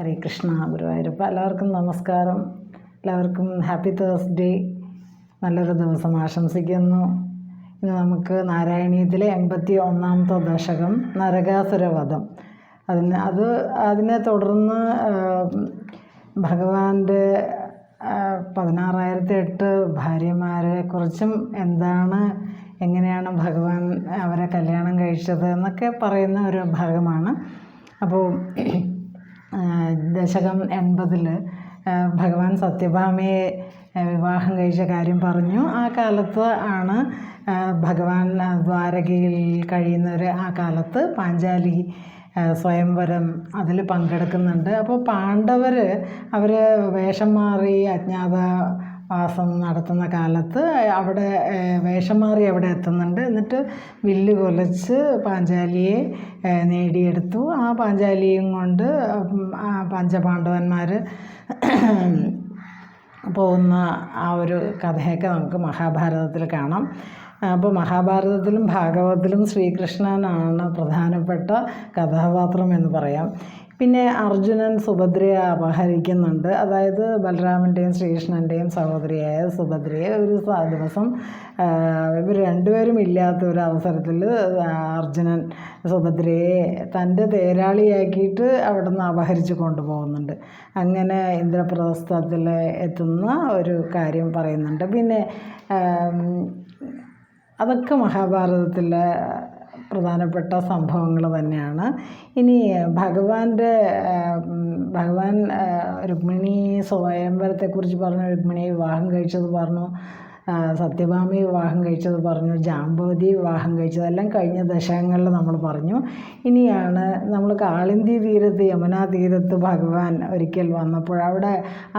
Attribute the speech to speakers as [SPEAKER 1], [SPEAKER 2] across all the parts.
[SPEAKER 1] ഹരേ കൃഷ്ണ ഗുരുവായൂരപ്പ എല്ലാവർക്കും നമസ്കാരം. എല്ലാവർക്കും ഹാപ്പി തേഴ്സ്ഡേ. നല്ലൊരു ദിവസം ആശംസിക്കുന്നു. ഇന്ന് നമുക്ക് നാരായണീയത്തിലെ എൺപത്തി ഒന്നാമത്തെ ദശകം നരകാസുരവധം. അതിന് അത് അതിനെ തുടർന്ന് ഭഗവാന്റെ പതിനാറായിരത്തി എട്ട് ഭാര്യമാരെ കുറിച്ചും എന്താണ് എങ്ങനെയാണ് ഭഗവാൻ അവരെ കല്യാണം കഴിച്ചത് എന്നൊക്കെ പറയുന്ന ഒരു ഭാഗമാണ്. അപ്പോൾ ദശകം എൺപതിൽ ഭഗവാൻ സത്യഭാമയെ വിവാഹം കഴിച്ച കാര്യം പറഞ്ഞു. ആ കാലത്ത് ആണ് ഭഗവാൻ ദ്വാരകയിൽ കഴിയുന്നവർ ആ കാലത്ത് പാഞ്ചാലി സ്വയംവരം അതിൽ പങ്കെടുക്കുന്നുണ്ട്. അപ്പോൾ പാണ്ഡവർ അവർ വേഷം മാറി അജ്ഞാത വാസം നടത്തുന്ന കാലത്ത് അവിടെ വേഷം മാറി അവിടെ എത്തുന്നുണ്ട്. എന്നിട്ട് വില്ല് കൊലച്ച് പാഞ്ചാലിയെ നേടിയെടുത്തു. ആ പാഞ്ചാലിയും കൊണ്ട് പഞ്ചപാണ്ഡവന്മാർ പോകുന്ന ആ ഒരു കഥയൊക്കെ നമുക്ക് മഹാഭാരതത്തിൽ കാണാം. അപ്പോൾ മഹാഭാരതത്തിലും ഭാഗവതത്തിലും ശ്രീകൃഷ്ണനാണ് പ്രധാനപ്പെട്ട കഥാപാത്രം എന്ന് പറയാം. പിന്നെ അർജുനൻ സുഭദ്രയെ അപഹരിക്കുന്നുണ്ട്. അതായത് ബലരാമന്റെയും ശ്രീകൃഷ്ണന്റെയും സഹോദരിയായ സുഭദ്രയെ ഒരു ദിവസം ഇവർ രണ്ടുപേരും ഇല്ലാത്ത ഒരു അവസരത്തിൽ അർജുനൻ സുഭദ്രയെ തന്റെ തേരാളിയാക്കിയിട്ട് അവിടെ നിന്ന് അപഹരിച്ച് കൊണ്ടുപോകുന്നുണ്ട്. അങ്ങനെ ഇന്ദ്രപ്രസ്ഥത്തിൽ എത്തുന്ന ഒരു കാര്യം പറയുന്നുണ്ട്. പിന്നെ അതൊക്കെ മഹാഭാരതത്തിലെ പ്രധാനപ്പെട്ട സംഭവങ്ങൾ തന്നെയാണ്. ഇനി ഭഗവാന്റെ ഭഗവാൻ രുക്മിണി സ്വയംവരത്തെക്കുറിച്ച് പറഞ്ഞു രുക്മിണി വിവാഹം കഴിച്ചത് പറഞ്ഞു സത്യഭാമി വിവാഹം കഴിച്ചത് പറഞ്ഞു ജാമ്പവതി വിവാഹം കഴിച്ചതെല്ലാം കഴിഞ്ഞ ദശകങ്ങളിൽ നമ്മൾ പറഞ്ഞു. ഇനിയാണ് നമ്മൾ കാളിന്തി തീരത്ത് യമുനാ തീരത്ത് ഭഗവാൻ ഒരിക്കൽ വന്നപ്പോൾ അവിടെ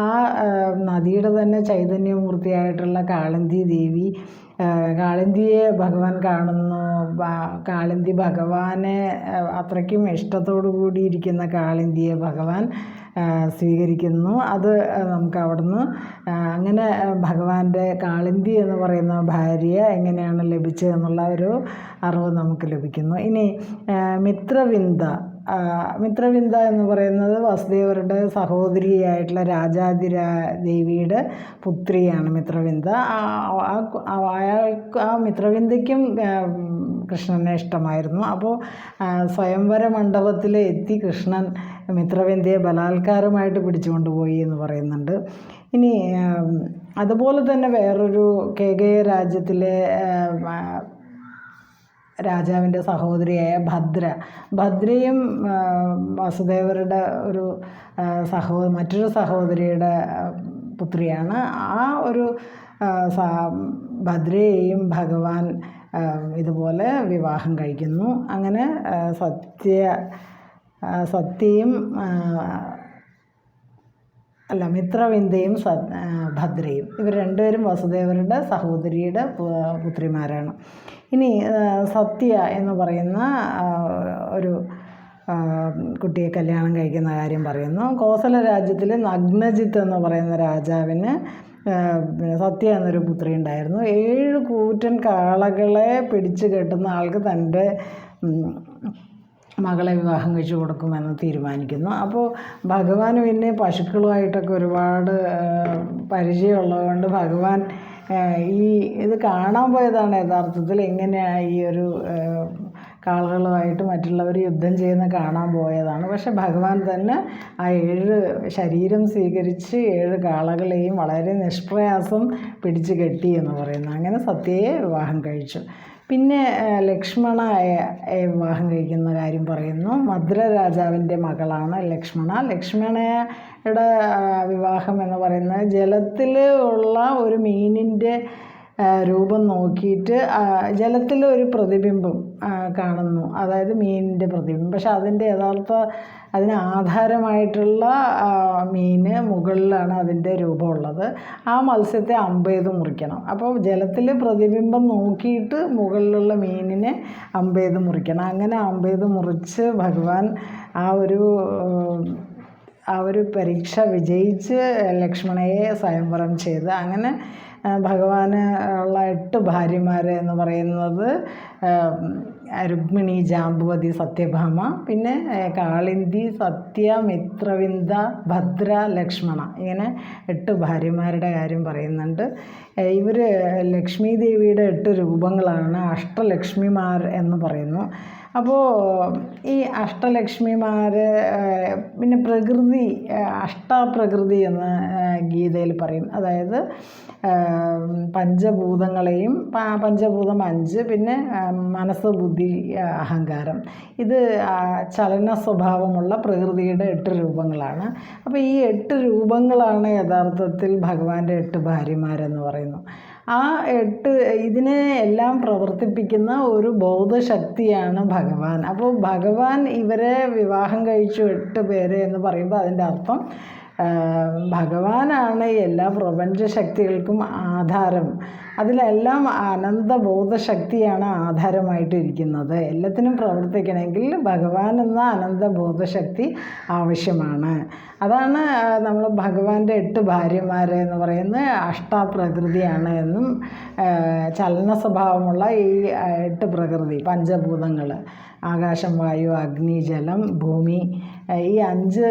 [SPEAKER 1] ആ നദിയുടെ തന്നെ ചൈതന്യമൂർത്തിയായിട്ടുള്ള കാളിന്തി ദേവി കാളിന്തിയെ ഭഗവാൻ കാണുന്നു. കാളിന്തി ഭഗവാനെ അത്രയ്ക്കും ഇഷ്ടത്തോടു കൂടിയിരിക്കുന്ന കാളിന്തിയെ ഭഗവാൻ സ്വീകരിക്കുന്നു. അത് നമുക്ക് അവിടുന്ന് അങ്ങനെ ഭഗവാന്റെ കാളിന്തി എന്ന് പറയുന്ന ഭാര്യ എങ്ങനെയാണ് ലഭിച്ചതെന്നുള്ള ഒരു അറിവ് നമുക്ക് ലഭിക്കുന്നു. ഇനി മിത്രവിന്ദ മിത്രവിന്ദ എന്ന് പറയുന്നത് വസുദേവരുടെ സഹോദരിയായിട്ടുള്ള രാജാതിരാ ദേവിയുടെ പുത്രിയാണ് മിത്രവിന്ദ. അയാൾക്ക് ആ മിത്രവിന്ദയ്ക്കും കൃഷ്ണനെ ഇഷ്ടമായിരുന്നു. അപ്പോൾ സ്വയംവര മണ്ഡപത്തിൽ എത്തി കൃഷ്ണൻ മിത്രവിന്ദയെ ബലാത്കാരമായിട്ട് പിടിച്ചുകൊണ്ട് പോയി എന്ന് പറയുന്നുണ്ട്. ഇനി അതുപോലെ തന്നെ വേറൊരു കെ കെ രാജ്യത്തിലെ രാജാവിന്റെ സഹോദരിയായ ഭദ്ര. ഭദ്രയും വസുദേവരുടെ ഒരു സഹോ മറ്റൊരു സഹോദരിയുടെ പുത്രിയാണ്. ആ ഒരു ഭദ്രയെയും ഭഗവാൻ ഇതുപോലെ വിവാഹം കഴിക്കുന്നു. അങ്ങനെ സത്യ സത്യയും അല്ല മിത്രവിന്ദയും ഭദ്രയും. ഇവർ രണ്ടുപേരും വസുദേവരുടെ സഹോദരിയുടെ പുത്രിമാരാണ്. ഇനി സത്യ എന്ന് പറയുന്ന ഒരു കുട്ടിയെ കല്യാണം കഴിക്കുന്ന കാര്യം പറയുന്നു. കോസല രാജ്യത്തിൽ നഗ്നജിത്ത് എന്ന് പറയുന്ന രാജാവിന് സത്യ എന്നൊരു പുത്രി ഉണ്ടായിരുന്നു. ഏഴ് കൂറ്റൻ കാളകളെ പിടിച്ചു കെട്ടുന്ന ആൾക്ക് തന്റെ മകളെ വിവാഹം കഴിച്ചു കൊടുക്കുമെന്ന് തീരുമാനിക്കുന്നു. അപ്പോൾ ഭഗവാൻ പിന്നെ പശുക്കളുമായിട്ടൊക്കെ ഒരുപാട് പരിചയമുള്ളതുകൊണ്ട് ഭഗവാൻ ഈ ഇത് കാണാൻ പോയതാണ് യഥാർത്ഥത്തിൽ എങ്ങനെയാണ് ഈ ഒരു കാളുകളുമായിട്ട് മറ്റുള്ളവർ യുദ്ധം ചെയ്യുന്ന കാണാൻ പോയതാണ്. പക്ഷെ ഭഗവാൻ തന്നെ ആ ഏഴ് ശരീരം സ്വീകരിച്ച് ഏഴ് കാളകളെയും വളരെ നിഷ്പ്രയാസം പിടിച്ചു കെട്ടി എന്ന് പറയുന്നു. അങ്ങനെ സത്യയെ വിവാഹം കഴിച്ചു. പിന്നെ ലക്ഷ്മണയെ വിവാഹം കഴിക്കുന്ന കാര്യം പറയുന്നു. മധുര രാജാവിന്റെ മകളാണ് ലക്ഷ്മണ. ലക്ഷ്മണയുടെ വിവാഹം എന്ന് പറയുന്നത് ജലത്തിൽ ഉള്ള ഒരു മീനിന്റെ രൂപം നോക്കിയിട്ട് ജലത്തിൽ ഒരു പ്രതിബിംബം കാണുന്നു. അതായത് മീനിന്റെ പ്രതിബിംബം. പക്ഷെ അതിന്റെ യഥാർത്ഥ അതിന് ആധാരമായിട്ടുള്ള മീന് മുകളിലാണ് അതിന്റെ രൂപമുള്ളത്. ആ മത്സ്യത്തെ അമ്പ് ചെയ്ത് മുറിക്കണം. അപ്പോൾ ജലത്തിൽ പ്രതിബിംബം നോക്കിയിട്ട് മുകളിലുള്ള മീനിനെ അമ്പ് ചെയ്ത് മുറിക്കണം. അങ്ങനെ അമ്പ് ചെയ്ത് മുറിച്ച് ഭഗവാൻ ആ ഒരു ആ ഒരു പരീക്ഷ വിജയിച്ച് ലക്ഷ്മണയെ സ്വയംവരം ചെയ്ത് അങ്ങനെ ഭഗവാന് ഉള്ള എട്ട് ഭാര്യമാർ എന്ന് പറയുന്നത് രുക്മിണി ജാമ്പുവതി സത്യഭാമ പിന്നെ കാളിന്തി സത്യ മിത്രവിന്ദ ഭദ്ര ലക്ഷ്മണ ഇങ്ങനെ എട്ട് ഭാര്യമാരുടെ കാര്യം പറയുന്നുണ്ട്. ഇവർ ലക്ഷ്മി ദേവിയുടെ എട്ട് രൂപങ്ങളാണ് അഷ്ടലക്ഷ്മിമാർ എന്ന് പറയുന്നു. അപ്പോൾ ഈ അഷ്ടലക്ഷ്മിമാർ പിന്നെ പ്രകൃതി അഷ്ടപ്രകൃതി എന്ന് ഗീതയിൽ പറയും. അതായത് പഞ്ചഭൂതങ്ങളെയും പഞ്ചഭൂതം അഞ്ച് പിന്നെ മനസ്സ് ബുദ്ധി അഹങ്കാരം. ഇത് ചലന സ്വഭാവമുള്ള പ്രകൃതിയുടെ എട്ട് രൂപങ്ങളാണ്. അപ്പോൾ ഈ എട്ട് രൂപങ്ങളാണ് യഥാർത്ഥത്തിൽ ഭഗവാന്റെ എട്ട് ഭാര്യമാരെന്ന് പറയുന്നു. ആ എട്ട് ഇതിനെ എല്ലാം പ്രവർത്തിപ്പിക്കുന്ന ഒരു ബോധശക്തിയാണ് ഭഗവാൻ. അപ്പോൾ ഭഗവാൻ ഇവരെ വിവാഹം കഴിച്ചു എട്ട് പേര് എന്ന് പറയുമ്പോൾ അതിന്റെ അർത്ഥം ഭഗവാനാണ് എല്ലാ പ്രപഞ്ച ശക്തികൾക്കും ആധാരം. അതിലെല്ലാം അനന്ത ബോധശക്തിയാണ് ആധാരമായിട്ടിരിക്കുന്നത്. എല്ലാത്തിനും പ്രവർത്തിക്കണമെങ്കിൽ ഭഗവാൻ എന്ന അനന്ത ബോധശക്തി ആവശ്യമാണ്. അതാണ് നമ്മൾ ഭഗവാന്റെ എട്ട് ഭാര്യമാർ എന്ന് പറയുന്നത് അഷ്ടാപ്രകൃതിയാണ് എന്നും ചലന സ്വഭാവമുള്ള ഈ എട്ട് പ്രകൃതി പഞ്ചഭൂതങ്ങൾ ആകാശം വായു അഗ്നി ജലം ഭൂമി ഈ അഞ്ച്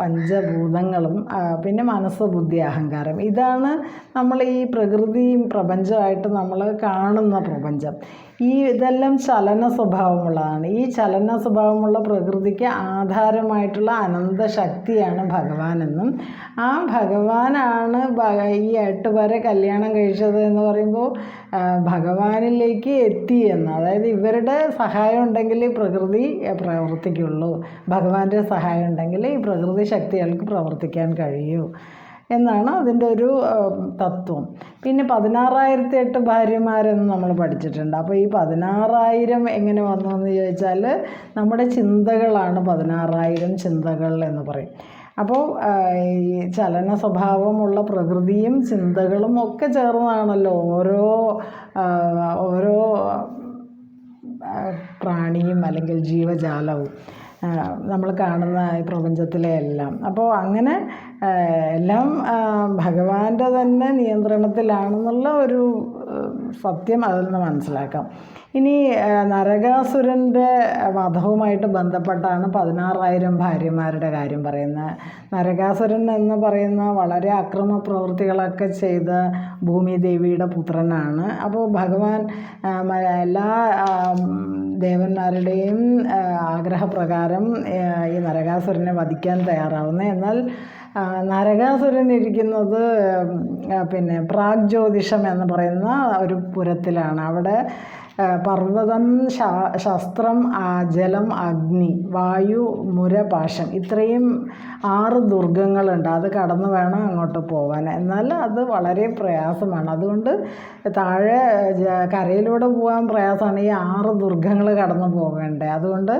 [SPEAKER 1] പഞ്ചഭൂതങ്ങളും പിന്നെ മനസ്സ് ബുദ്ധി അഹങ്കാരം. ഇതാണ് നമ്മൾ ഈ പ്രകൃതിയും പ്രപഞ്ചമായിട്ട് നമ്മൾ കാണുന്ന പ്രപഞ്ചം. ഈ ഇതെല്ലാം ചലന സ്വഭാവമുള്ളതാണ്. ഈ ചലന സ്വഭാവമുള്ള പ്രകൃതിക്ക് ആധാരമായിട്ടുള്ള അനന്ത ശക്തിയാണ് ഭഗവാനെന്നും. ആ ഭഗവാനാണ് ഈ എട്ട് പേരെ കല്യാണം കഴിച്ചത് എന്ന് പറയുമ്പോൾ ഭഗവാനിലേക്ക് എത്തി എന്ന്. അതായത് ഇവരുടെ സഹായം ഉണ്ടെങ്കിൽ പ്രകൃതി പ്രവർത്തിക്കുള്ളൂ. ഭഗവാന്റെ സഹായം ഉണ്ടെങ്കിൽ ഈ പ്രകൃതി ശക്തികൾക്ക് പ്രവർത്തിക്കാൻ കഴിയൂ. എന്നാണ് അതിന്റെ ഒരു തത്വം. പിന്നെ പതിനാറായിരത്തി എട്ട് ഭാര്യമാരെന്ന് നമ്മൾ പഠിച്ചിട്ടുണ്ട്. അപ്പോൾ ഈ പതിനാറായിരം എങ്ങനെ വന്നു എന്ന് ചോദിച്ചാൽ നമ്മുടെ ചിന്തകളാണ് പതിനാറായിരം ചിന്തകൾ എന്ന് പറയും. അപ്പോൾ ഈ ചലന സ്വഭാവമുള്ള പ്രകൃതിയും ചിന്തകളും ഒക്കെ ചേർന്നാണല്ലോ ഓരോ ഓരോ പ്രാണിയും അല്ലെങ്കിൽ ജീവജാലവും. നമ്മൾ കാണുന്ന ഈ പ്രപഞ്ചത്തിലെ എല്ലാം. അപ്പോൾ അങ്ങനെ എല്ലാം ഭഗവാന്റെ തന്നെ നിയന്ത്രണത്തിലാണെന്നുള്ള ഒരു സത്യം അതിൽ നിന്ന് മനസ്സിലാക്കാം. ഇനി നരകാസുരന്റെ വധവുമായിട്ട് ബന്ധപ്പെട്ടാണ് പതിനാറായിരം ഭാര്യമാരുടെ കാര്യം പറയുന്നത്. നരകാസുരൻ എന്ന് പറയുന്ന വളരെ അക്രമ പ്രവൃത്തികളൊക്കെ ചെയ്ത ഭൂമി ദേവിയുടെ പുത്രനാണ്. അപ്പോൾ ഭഗവാൻ എല്ലാ ദേവന്മാരുടെയും ആഗ്രഹപ്രകാരം ഈ നരകാസുരനെ വധിക്കാൻ തയ്യാറാവുന്നത്. എന്നാൽ നരകാസുരൻ ഇരിക്കുന്നത് പിന്നെ പ്രാഗ് ജ്യോതിഷം എന്ന് പറയുന്ന ഒരു പുരത്തിലാണ്. അവിടെ പർവതം ശാ- ശസ്ത്രം ജലം അഗ്നി വായു മുരപാശം ഇത്രയും ആറ് ദുർഗങ്ങളുണ്ട്. അത് കടന്നു വേണം അങ്ങോട്ട് പോകാൻ എന്നാൽ അത് വളരെ പ്രയാസമാണ്. അതുകൊണ്ട് താഴെ കരയിലൂടെ പോകാൻ പ്രയാസമാണ് ഈ ആറ് ദുർഗങ്ങൾ കടന്നു പോകേണ്ടത് അതുകൊണ്ട്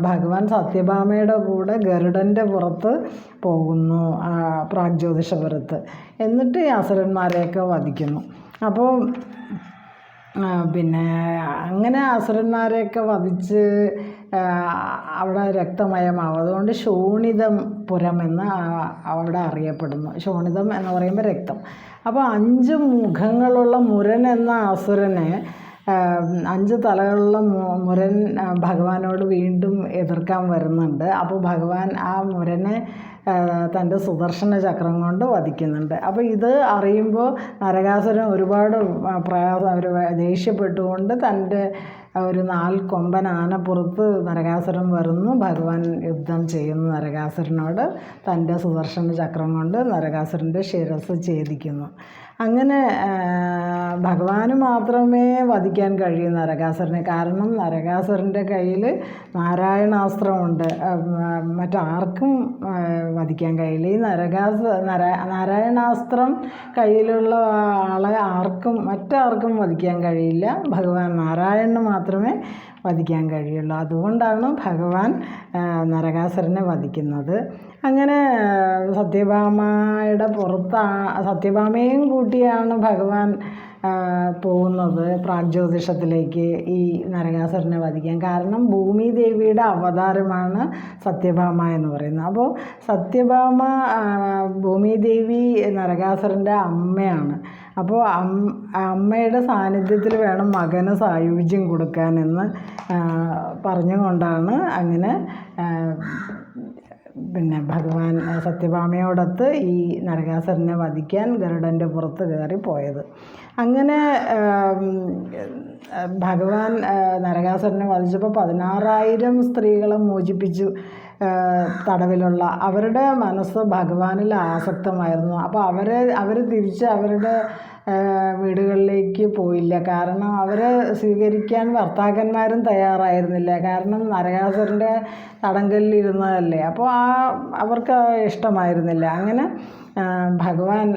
[SPEAKER 1] ഭഗവാൻ സത്യഭാമയുടെ കൂടെ ഗരുഡന്റെ പുറത്ത് പോകുന്നു പ്രാഗ്ജ്യോതിഷപുരത്ത്. എന്നിട്ട് ഈ അസുരന്മാരെയൊക്കെ വധിക്കുന്നു. അപ്പോൾ പിന്നെ അങ്ങനെ അസുരന്മാരെയൊക്കെ വധിച്ച് അവിടെ രക്തമയമാവും. അതുകൊണ്ട് ശോണിതം പുരം എന്ന് അവിടെ അറിയപ്പെടുന്നു. ശോണിതം എന്ന് പറയുമ്പോൾ രക്തം. അപ്പോൾ അഞ്ച് മുഖങ്ങളുള്ള മുരൻ എന്ന അസുരനെ അഞ്ച് തലകളുള്ള മുരൻ ഭഗവാനോട് വീണ്ടും എതിർക്കാൻ വരുന്നുണ്ട്. അപ്പോൾ ഭഗവാൻ ആ മുരനെ തന്റെ സുദർശന ചക്രം കൊണ്ട് വധിക്കുന്നുണ്ട്. അപ്പോൾ ഇത് അറിയുമ്പോൾ നരകാസുരൻ ഒരുപാട് പ്രയാസം ഒരു ദേഷ്യപ്പെട്ടുകൊണ്ട് തന്റെ ഒരു നാല് കൊമ്പൻ ആനപ്പുറത്ത് നരകാസുരൻ വരുന്നു. ഭഗവാൻ യുദ്ധം ചെയ്യുന്നു നരകാസുരനോട്. തന്റെ സുദർശന ചക്രം കൊണ്ട് നരകാസുരന്റെ ശിരസ് ഛേദിക്കുന്നു. അങ്ങനെ ഭഗവാന് മാത്രമേ വധിക്കാൻ കഴിയൂ നരകാസുരനെ. കാരണം നരകാസുരന്റെ കയ്യിൽ നാരായണാസ്ത്രമുണ്ട്. മറ്റാർക്കും വധിക്കാൻ കഴിയില്ല. ഈ നരകാസ നര നാരായണാസ്ത്രം കയ്യിലുള്ള ആളെ ആർക്കും മറ്റാർക്കും വധിക്കാൻ കഴിയില്ല. ഭഗവാൻ നാരായണന് മാത്രമേ വധിക്കാൻ കഴിയുള്ളൂ. അതുകൊണ്ടാണ് ഭഗവാൻ നരകാസുരനെ വധിക്കുന്നത്. അങ്ങനെ സത്യഭാമയുടെ പുറത്താ സത്യഭാമയും കൂട്ടിയാണ് ഭഗവാൻ പോകുന്നത് പ്രാഗ്ജ്യോതിഷത്തിലേക്ക് ഈ നരകാസുരനെ വധിക്കാൻ. കാരണം ഭൂമി ദേവിയുടെ അവതാരമാണ് സത്യഭാമ എന്ന് പറയുന്നത്. അപ്പോൾ സത്യഭാമ ഭൂമി ദേവി നരകാസുരന്റെ അമ്മയാണ്. അപ്പോൾ അമ്മയുടെ സാന്നിധ്യത്തിൽ വേണം മകന് സായുജ്യം കൊടുക്കാനെന്ന് പറഞ്ഞുകൊണ്ടാണ് അങ്ങനെ പിന്നെ ഭഗവാൻ സത്യഭാമയോടൊത്ത് ഈ നരകാസുരനെ വധിക്കാൻ ഗരുഡന്റെ പുറത്ത് കയറി പോയത്. അങ്ങനെ ഭഗവാൻ നരകാസുരനെ വധിച്ചപ്പോൾ പതിനാറായിരം സ്ത്രീകളെ മോചിപ്പിച്ചു. തടവിലുള്ള അവരുടെ മനസ്സ് ഭഗവാനിൽ ആസക്തമായിരുന്നു. അപ്പോൾ അവരെ അവർ തിരിച്ച് അവരുടെ വീടുകളിലേക്ക് പോയില്ല. കാരണം അവരെ സ്വീകരിക്കാൻ ഭർത്താക്കന്മാരും തയ്യാറായിരുന്നില്ല. കാരണം നരകാസുരന്റെ തടങ്കലിലിരുന്നതല്ലേ. അപ്പോൾ ആ അവർക്ക് ഇഷ്ടമായിരുന്നില്ല. അങ്ങനെ ഭഗവാൻ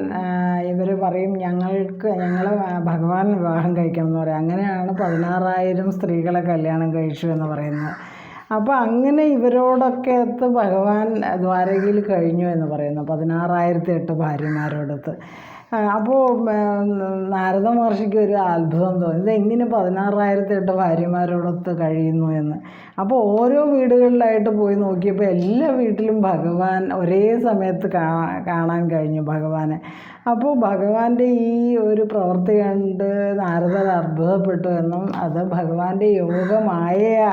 [SPEAKER 1] ഇവർ പറയും ഞങ്ങൾക്ക് ഞങ്ങൾ ഭഗവാൻ വിവാഹം കഴിക്കണം എന്ന് പറയും. അങ്ങനെയാണ് പതിനാറായിരം സ്ത്രീകളെ കല്യാണം കഴിച്ചു എന്ന് പറയുന്നത്. അപ്പോൾ അങ്ങനെ ഇവരോടൊക്കെ എത്ത് ഭഗവാൻ ദ്വാരകയിൽ കഴിഞ്ഞു എന്ന് പറയുന്നു പതിനാറായിരത്തി എട്ട് ഭാര്യമാരോടൊത്ത് അപ്പോൾ നാരദ മഹർഷിക്ക് ഒരു അത്ഭുതം തോന്നി. ഇതെങ്ങനെ പതിനാറായിരത്തി എട്ട് ഭാര്യമാരോടൊത്ത് കഴിയുന്നു എന്ന്. അപ്പോൾ ഓരോ വീടുകളിലായിട്ട് പോയി നോക്കിയപ്പോൾ എല്ലാ വീട്ടിലും ഭഗവാൻ ഒരേ സമയത്ത് കാണാൻ കഴിഞ്ഞു ഭഗവാനെ. അപ്പോൾ ഭഗവാന്റെ ഈ ഒരു പ്രവൃത്തി കണ്ട് നാരദർ അത്ഭുതപ്പെട്ടു എന്നും അത് ഭഗവാന്റെ യോഗമായ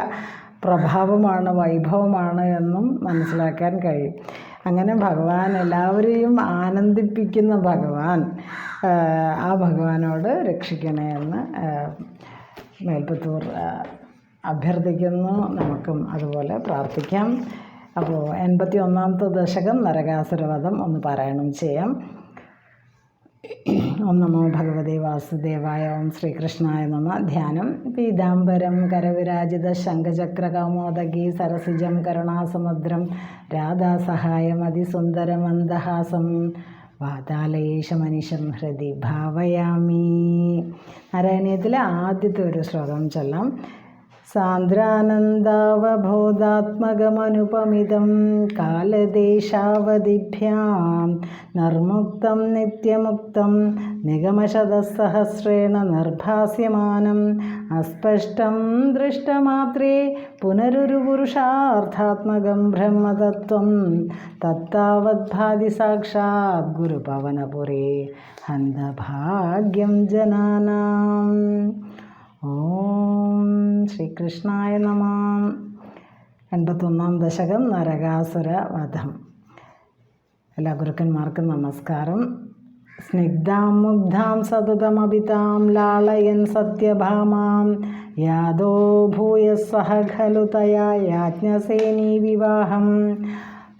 [SPEAKER 1] പ്രഭാവമാണ് വൈഭവമാണ് എന്നും മനസ്സിലാക്കാൻ കഴിയും. അങ്ങനെ ഭഗവാൻ എല്ലാവരെയും ആനന്ദിപ്പിക്കുന്ന ഭഗവാൻ ആ ഭഗവാനോട് രക്ഷിക്കണേ എന്ന് മേൽപ്പത്തൂർ അഭ്യർത്ഥിക്കുന്നു. നമുക്കും അതുപോലെ പ്രാർത്ഥിക്കാം. അപ്പോൾ എൺപത്തി ഒന്നാമത്തെ ദശകം നരകാസുരവധം ഒന്ന് പാരായണം ചെയ്യാം. ഓം നമോ ഭഗവതേ വാസുദേവായ ഓം ശ്രീകൃഷ്ണായ നമ. ധ്യാനം. പീതാംബരം കരവിരാജിത ശംഖചക്രകൗമോദകി സരസിജം കരുണാസമുദ്രം രാധാസഹായം അതിസുന്ദരമന്ദഹാസം വാതാലയേശമനിഷം ഹൃദി ഭാവയാമി. നാരായണീയത്തിലെ ആദ്യത്തെ ഒരു ശ്ലോകം ചൊല്ലാം. സാന്ദ്രാനന്ദാവബോധാത്മകമനുപമിതം കാലദേശാവധിഭ്യാം നിർമുക്തം നിത്യമുക്തം നിഗമശതസഹസ്രേണ നിർഭാസ്യമാനം അസ്പഷ്ടം ദൃഷ്ടമാത്രേ പുനരൊരു പുരുഷാർത്ഥാത്മകം ബ്രഹ്മതത്വം തത്താവദ്ഭാതി സാക്ഷാത് ഗുരുപവനപുരേ ഹന്തഭാഗ്യം ജനാനാം. ഓം ശ്രീകൃഷ്ണായ നമാം. എൺപത്തൊന്നാം ദശകം നരകാസുര വധം. എല്ലാ ഗുരുക്കന്മാർക്കും നമസ്കാരം. സ്നിഗ്ധാം മുഗ്ധാം സതതമഭിതാം ലാളയൻ സത്യഭാമാം. യാദോ ഭൂയസഹ ഖലു തയാ യാജ്ഞസേനീ വിവാഹം.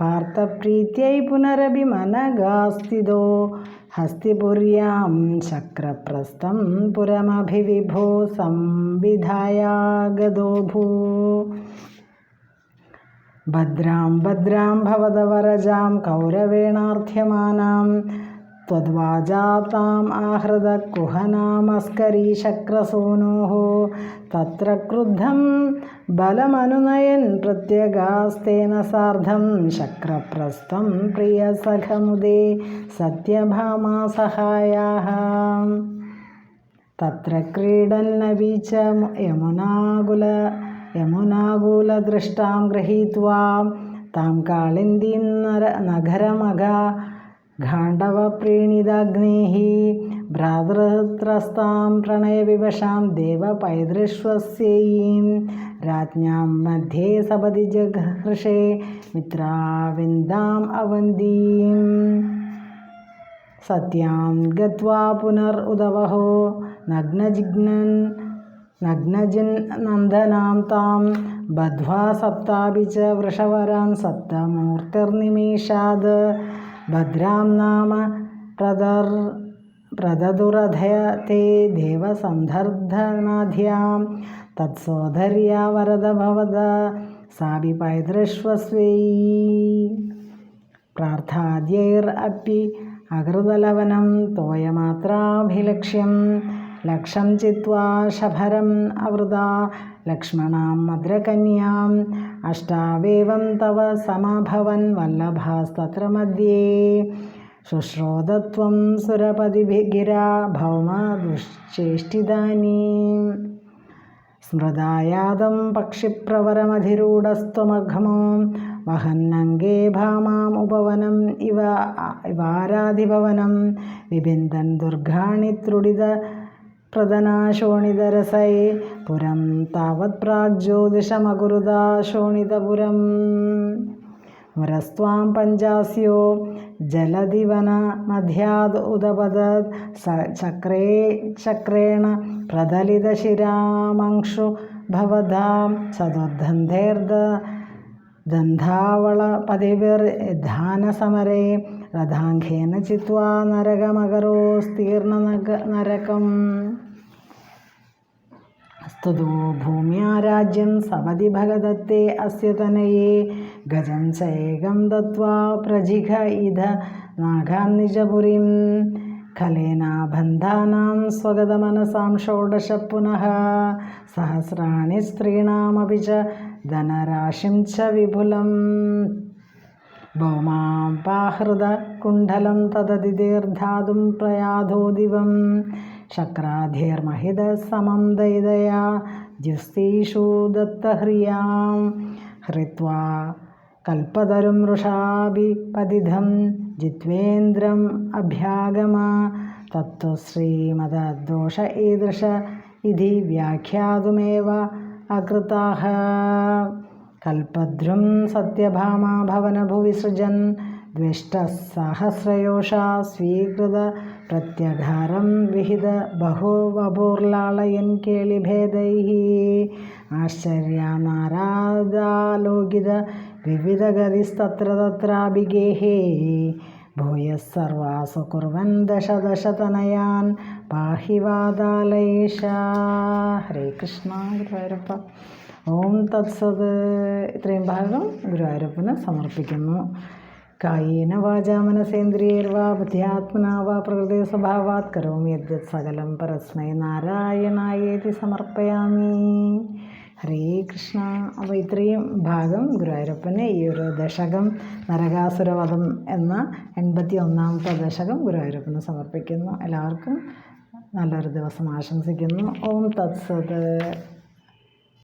[SPEAKER 1] പാർത്ഥപ്രീത്യൈ പുനരഭിമനഗാസ്ഥിതോ हस्तिपुर्यां शक्रप्रस्थं पुरमभिविभो संविधायागदोभू भद्रां भद्रां भवदवरजां कौरवेणार्थ्यमानां त्वद्वाजाताम् आहृतकुहनामस्करीशक्रसूनोः तत्र क्रुद्धं बलमनुनयन् प्रत्यगास्तेन सार्धं शक्रप्रस्थं प्रियसखमुदे सत्यभामासहायाः तत्र क्रीडन्नपि च यमुनाकुल यमुनाकुलदृष्टां गृहीत्वा तां कालिन्दीं नर नगरमघा घाण्डवप्रीणिताग्नेः भ्रातृत्रस्तां प्रणयविवशां देवपैदृश्वस्यैं राज्ञां मध्ये सपदि जघृषे मित्राविन्दाम् अवन्दीं सत्यां गत्वा पुनरुदवहो नग्नजिघ्नन् नग्नजिन्नन्दनां तां बद्ध्वा सप्तापि च वृषवरान् सप्तमूर्तिर्निमेषाद् भद्रां नाम प्रदर् प्रददुरधया ते देवसन्धर्धनाध्यां। तत्सोदर्या वरद भवद सा पैतृष्वस्वयी प्रार्थाद्यैरपि अकृतलवनं तोयमात्राभिलक्ष्यं लक्ष्यं चित्वा शभरम् अवृदा। ലക്ഷ്മണാം മദ്രകന്യാം അഷ്ടാവേവം തവ സമഭവൻ വല്ലഭാസ്തത്ര മധ്യേ ശുശ്രോതത്വം സുരപതിഭിഗിരാ ഭൗമ ദുശ്ചേഷ്ടിതാനി സ്മൃതായാതം പക്ഷിപ്രവരമധിരൂഢസ്ത്വമഘമോ വഹന്നംഗേ ഭാമാം ഉപവനം ഇവ ഇവാരാധിഭവനം വിബിന്ദൻ ദുർഗാണി ത്രുടിത പ്രദനാശോണിതരസൈ പുരം താവത് പ്രാഗ്ജ്യോതിഷമകുരുദാശോണിതപുരം മുരസ്ത്വാം പഞ്ചാസ്യോ ജലദിവന മധ്യാത് ഉദപതത് സ ചക്രേ ചക്രേണ പ്രതലിതശിരാമംക്ഷു ഭവതാം ചതുർദ്ധന്ധേർദ ദന്ധാവള പതിവിർധാനസമരേ രഥാംഘേന ചിത്വാ നരകമകരോസ്തീർണ നരകം സ്തുതോ ഭൂമ്യാ രാജ്യം സപതി ഭഗദത്തെ അസ്യ തനയേ ഗജം ചൈകം ദത്വാ പ്രജിഘ ഇധ നാഗാൻ നിജപുരീം खलेनाबन्धानां स्वगतमनसां षोडश पुनः सहस्राणि स्त्रीणामपि च धनराशिं च विपुलम् ഭൗമാപാഹൃതകുണ്ഡലം തദതി ദീർഘാതും പ്രയാധോ ദിവം. ശക്രാധീർമഹിതസമം ദൈതയാ ജിസ്തീഷു ദത്തഹ്രിയാം. ഹൃത്വാ കൽപ്പതരും വൃഷാഭിപതിധം ജിത്വേന്ദ്രം അഭ്യാഗമ. തത്തു ശ്രീമതദോഷ ഈദൃശ ഇതി വ്യാഖ്യാതുമേവ അകൃതാഹ. കൽപ്പദ്രും സത്യഭാമാ ഭവനഭുവി സൃജൻ ദ്വിഷ്ടസഹസ്രയോഷാ സ്വീകൃത പ്രത്യഘാരം വിഹിത ബഹുവപൂർലാളയൻ കേളിഭേദൈ ആശ്ചര്യാനാരാദാലോകിത വിവിധഗതിസ്തത്ര തത്രാഭിഗേഹേ. ഭൂയः സർവാസു കുർവൻ ദശ ദശ തനയാൻ പാഹി വാതാലയേഷ ഹരേ കൃഷ്ണ ഗുരുവായൂരപ്പ. ഓം തത്സത്. ഇത്രയും ഭാഗം ഗുരുവായൂരപ്പന് സമർപ്പിക്കുന്നു. കായേന വാചാ മനസേന്ദ്രിയർവാ ബുദ്ധ്യാത്മനാ വാ പ്രകൃതി സ്വഭാവാത് കരോമി യദ്യത് സകലം പരസ്മൈ നാരായണായേതി സമർപ്പയാമി. ഹരേ കൃഷ്ണ. അപ്പോൾ ഇത്രയും ഭാഗം ഗുരുവായൂരപ്പന് ഈ ഒരു ദശകം നരകാസുരവധം എന്ന എൺപത്തി ഒന്നാമത്തെ ദശകം ഗുരുവായൂരപ്പന് സമർപ്പിക്കുന്നു. എല്ലാവർക്കും നല്ലൊരു ദിവസം ആശംസിക്കുന്നു. ഓം തത്സത്.